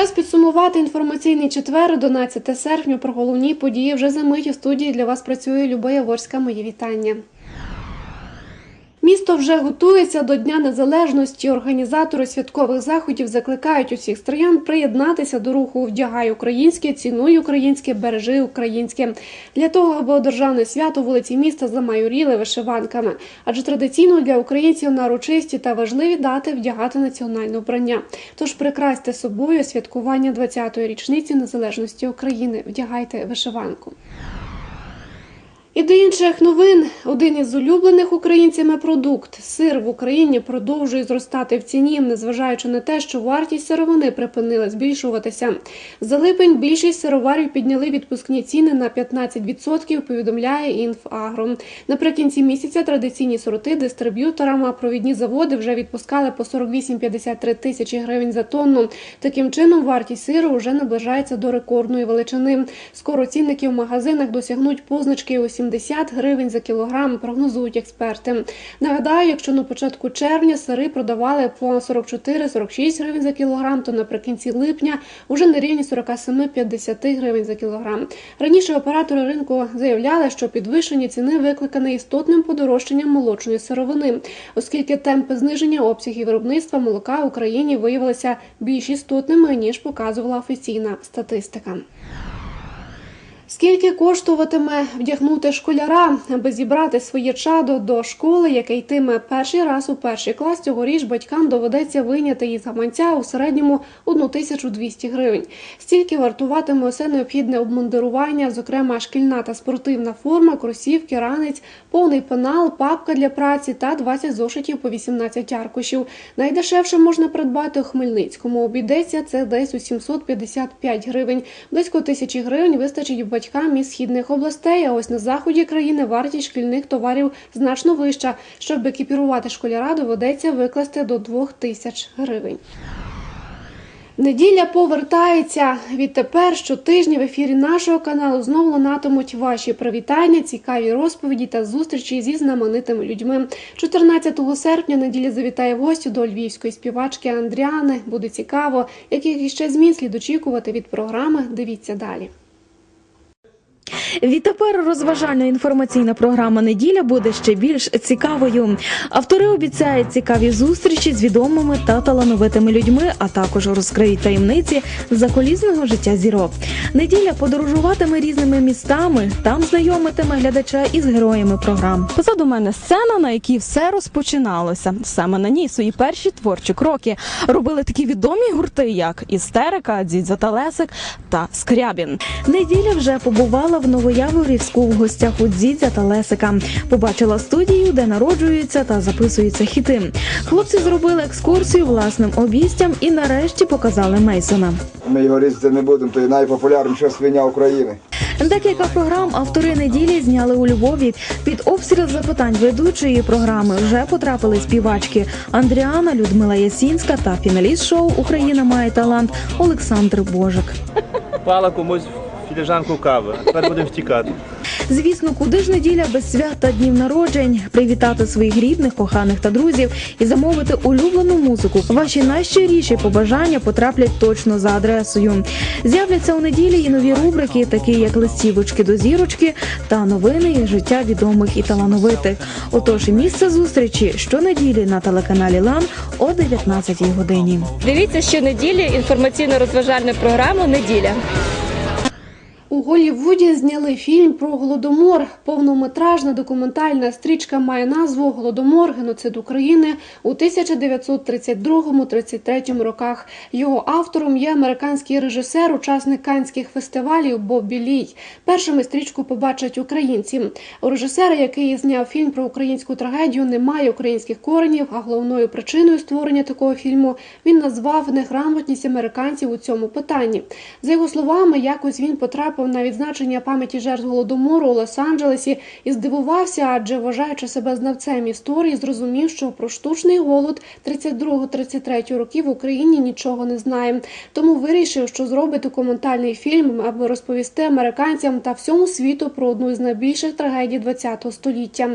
Час підсумувати інформаційний четвер, 11 серпня. Про головні події вже за мить у студії для вас працює Люба Яворська. Мої вітання. Місто вже готується до Дня Незалежності. Організатори святкових заходів закликають усіх стріян приєднатися до руху Вдягай українське, цінуй українське, бережи українське. Для того, аби державне свято вулиці міста замайоріли вишиванками. Адже традиційно для українців на урочисті та важливі дати вдягати національне вбрання. Тож прикрасьте собою святкування 20-ї річниці незалежності України. Вдягайте вишиванку. І до інших новин один із улюблених українцями продукт сир в Україні продовжує зростати в ціні, незважаючи на те, що вартість сировини припинила збільшуватися. За липень більшість сироварів підняли відпускні ціни на 15%, повідомляє Інфагро. Наприкінці місяця традиційні сорти дистриб'юторам, а провідні заводи вже відпускали по 48-53 тисячі гривень за тонну. Таким чином, вартість сиру вже наближається до рекордної величини. Скоро цінники в магазинах досягнуть позначки у 70 гривень за кілограм, прогнозують експерти. Нагадаю, якщо на початку червня сири продавали по 44-46 гривень за кілограм, то наприкінці липня уже на рівні 47-50 гривень за кілограм. Раніше оператори ринку заявляли, що підвищення ціни викликане істотним подорожчанням молочної сировини, оскільки темпи зниження обсягів виробництва молока в Україні виявилися більш істотними ніж показувала офіційна статистика. Скільки коштуватиме вдягнути школяра, аби зібрати своє чадо до школи, яке йтиме перший раз у перший клас, цьогоріч батькам доведеться вийняти із гаманця у середньому 1200 гривень. Стільки вартуватиме усе необхідне обмундирування, зокрема шкільна та спортивна форма, кросівки, ранець, повний пенал, папка для праці та 20 зошитів по 18 аркушів. Найдешевше можна придбати у Хмельницькому. Обійдеться це десь у 755 гривень. Близько тисячі гривень вистачить батькам із східних областей. А ось на заході країни вартість шкільних товарів значно вища. Щоб екіпірувати школяра, доведеться викласти до 2 тисяч гривень. Неділя повертається. Відтепер щотижня в ефірі нашого каналу знову лунатимуть ваші привітання, цікаві розповіді та зустрічі зі знаменитими людьми. 14 серпня неділя завітає в гості до львівської співачки Андріани. Буде цікаво, яких іще змін слід очікувати від програми. Дивіться далі. Відтепер розважальна інформаційна програма неділя буде ще більш цікавою. Автори обіцяють цікаві зустрічі з відомими та талановитими людьми, а також розкриють таємниці заколісного життя зірок. Неділя подорожуватиме різними містами, там знайомитиме глядача із героями програм. Позаду мене сцена, на якій все розпочиналося. Саме на ній свої перші творчі кроки робили такі відомі гурти, як Істерика, Дзідзя та Лесик та Скрябін. Неділя вже побувала в Новояворівську в гостях у Дзідзя та Лесика. Побачила студію, де народжуються та записуються хіти. Хлопці зробили екскурсію власним обійстям і нарешті показали Мейсона. Ми його різати не будемо, то є найпопулярніша свиня України. Декілька програм автори неділі зняли у Львові. Під обстріл запитань ведучої програми вже потрапили співачки Андріана, Людмила Ясінська та фіналіст шоу Україна має талант Олександр Божик. Пала комусь філіжанку кави, а тепер будемо втікати. Звісно, куди ж неділя без свят та днів народжень, привітати своїх рідних, коханих та друзів і замовити улюблену музику. Ваші найщиріші побажання потраплять точно за адресою. З'являться у неділі і нові рубрики, такі як листівочки до зірочки та новини із життя відомих і талановитих. Отож, і місце зустрічі щонеділі на телеканалі Лан о 19 годині. Дивіться щонеділі інформаційно-розважальну програму Неділя. У Голлівуді зняли фільм про голодомор. Повнометражна документальна стрічка має назву Голодомор геноцид України у 1932-33 роках. Його автором є американський режисер, учасник канських фестивалів Боббі Лій. Першими стрічку побачать українці. У режисера, який зняв фільм про українську трагедію, немає українських коренів. А головною причиною створення такого фільму він назвав неграмотність американців у цьому питанні. За його словами, якось він потрапив потрапив на відзначення пам'яті жертв голодомору у Лос-Анджелесі і здивувався, адже вважаючи себе знавцем історії, зрозумів, що про штучний голод 32-33 років в Україні нічого не знає. Тому вирішив, що зробить документальний фільм, аби розповісти американцям та всьому світу про одну з найбільших трагедій ХХ століття.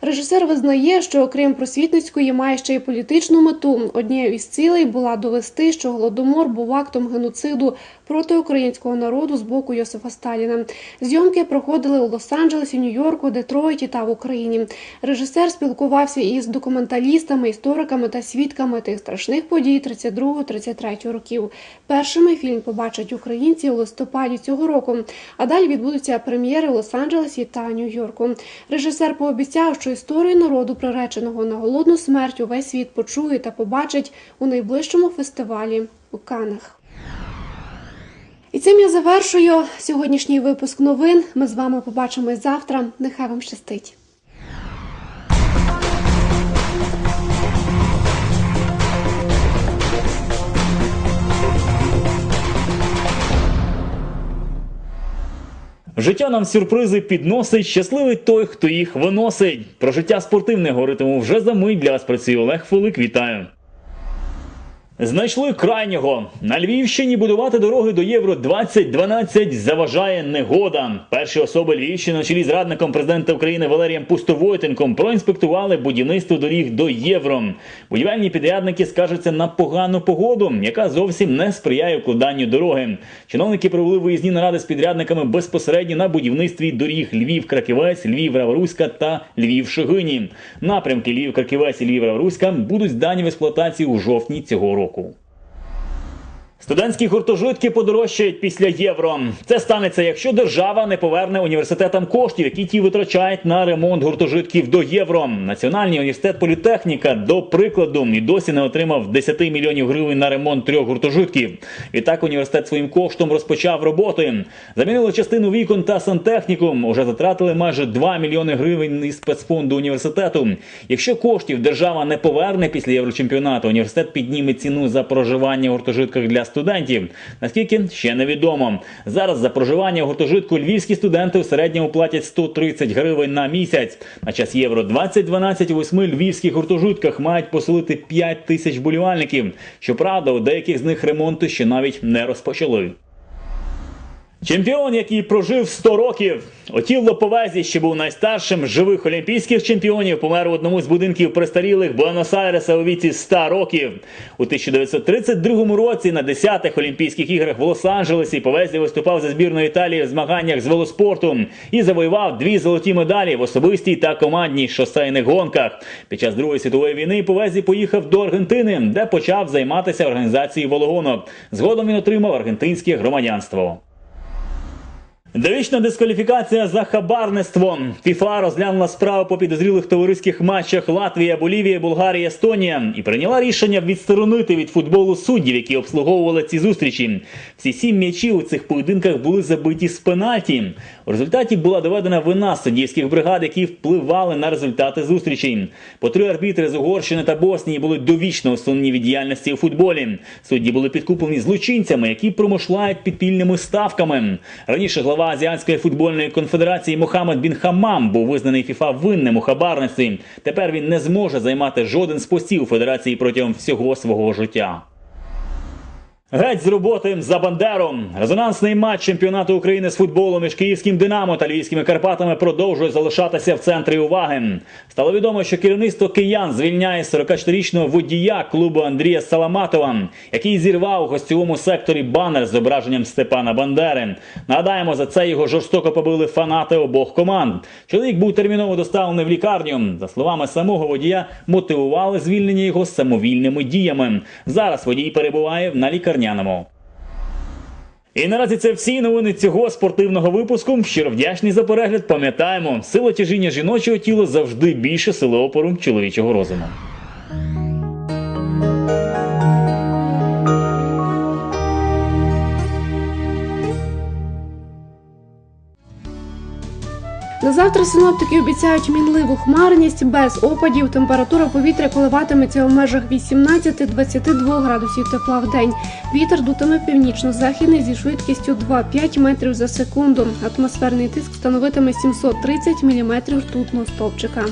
Режисер визнає, що окрім просвітницької має ще й політичну мету. Однією із цілей була довести, що голодомор був актом геноциду проти українського народу з боку Йосифа Сталіна. Зйомки проходили у Лос-Анджелесі, Нью-Йорку, Детройті та в Україні. Режисер спілкувався із документалістами, істориками та свідками тих страшних подій 32-33 років. Першими фільм побачать українці у листопаді цього року. А далі відбудуться прем'єри у Лос-Анджелесі та Нью-Йорку. Режисер пообіцяв, що історію народу, приреченого на голодну смерть, увесь світ почує та побачить у найближчому фестивалі у Канах. І цим я завершую сьогоднішній випуск новин. Ми з вами побачимось завтра. Нехай вам щастить. Життя нам сюрпризи підносить, щасливий той, хто їх виносить. Про життя спортивне говоритиму вже за мить для вас працює Олег Фолик. Вітаю. Знайшли крайнього на Львівщині будувати дороги до Євро 2012 заважає негода. Перші особи Львівщини на чолі з радником президента України Валерієм Пустовойтенком проінспектували будівництво доріг до Євро. Будівельні підрядники скаржаться на погану погоду, яка зовсім не сприяє укладанню дороги. Чиновники провели виїзні наради з підрядниками безпосередньо на будівництві доріг Львів-Краківець, Львів-Раворуська та Львів-Шигині. Напрямки Львів-Краківець і Львів-Раворуська будуть здані в експлуатацію у жовтні цього року. Falcon. Студентські гуртожитки подорожчають після євро. Це станеться, якщо держава не поверне університетам коштів, які ті витрачають на ремонт гуртожитків до євро. Національний університет політехніка, до прикладу, і досі не отримав 10 мільйонів гривень на ремонт трьох гуртожитків. Відтак університет своїм коштом розпочав роботи. Замінили частину вікон та сантехніку. Уже затратили майже 2 мільйони гривень із спецфонду університету. Якщо коштів держава не поверне після єврочемпіонату, університет підніме ціну за проживання в гуртожитках для студентів. Наскільки ще невідомо. Зараз за проживання в гуртожитку львівські студенти в середньому платять 130 гривень на місяць. На час євро 2012 у восьми львівських гуртожитках мають поселити 5 тисяч болівальників. Щоправда, у деяких з них ремонти ще навіть не розпочали. Чемпіон, який прожив 100 років, Отіл Лоповезі, що був найстаршим живих олімпійських чемпіонів, помер в одному з будинків престарілих Буенос-Айреса у віці 100 років. У 1932 році на 10-х Олімпійських іграх в Лос-Анджелесі Повезі виступав за збірною Італії в змаганнях з велоспорту і завоював дві золоті медалі в особистій та командній шосейних гонках. Під час Другої світової війни Повезі поїхав до Аргентини, де почав займатися організацією вологонок. Згодом він отримав аргентинське громадянство. Довічна дискваліфікація за хабарництво. ФІФА розглянула справу по підозрілих товариських матчах Латвія, Болівія, Болгарія, Естонія і прийняла рішення відсторонити від футболу суддів, які обслуговували ці зустрічі. Всі сім м'ячів у цих поєдинках були забиті з пенальті. У результаті була доведена вина суддівських бригад, які впливали на результати зустрічей. По три арбітри з Угорщини та Боснії були довічно усунені від діяльності у футболі. Судді були підкуплені злочинцями, які промишляють підпільними ставками. Раніше глава Азіатської футбольної конфедерації Мохаммед Бін Хамам був визнаний ФІФА винним у хабарництві. Тепер він не зможе займати жоден з постів федерації протягом всього свого життя. Геть з роботи за Бандеру. Резонансний матч чемпіонату України з футболу між київським Динамо та львівськими Карпатами продовжує залишатися в центрі уваги. Стало відомо, що керівництво киян звільняє 44-річного водія клубу Андрія Саламатова, який зірвав у гостьовому секторі банер з зображенням Степана Бандери. Нагадаємо, за це його жорстоко побили фанати обох команд. Чоловік був терміново доставлений в лікарню. За словами самого водія, мотивували звільнення його самовільними діями. Зараз водій перебуває на лікарняному. І наразі це всі новини цього спортивного випуску. Щиро вдячний за перегляд. Пам'ятаємо, сила тяжіння жіночого тіла завжди більше сили опору чоловічого розуму. На завтра синоптики обіцяють мінливу хмарність без опадів. Температура повітря коливатиметься у межах 18-22 градусів тепла в день. Вітер дутиме північно-західний зі швидкістю 2-5 метрів за секунду. Атмосферний тиск становитиме 730 міліметрів ртутного стовпчика.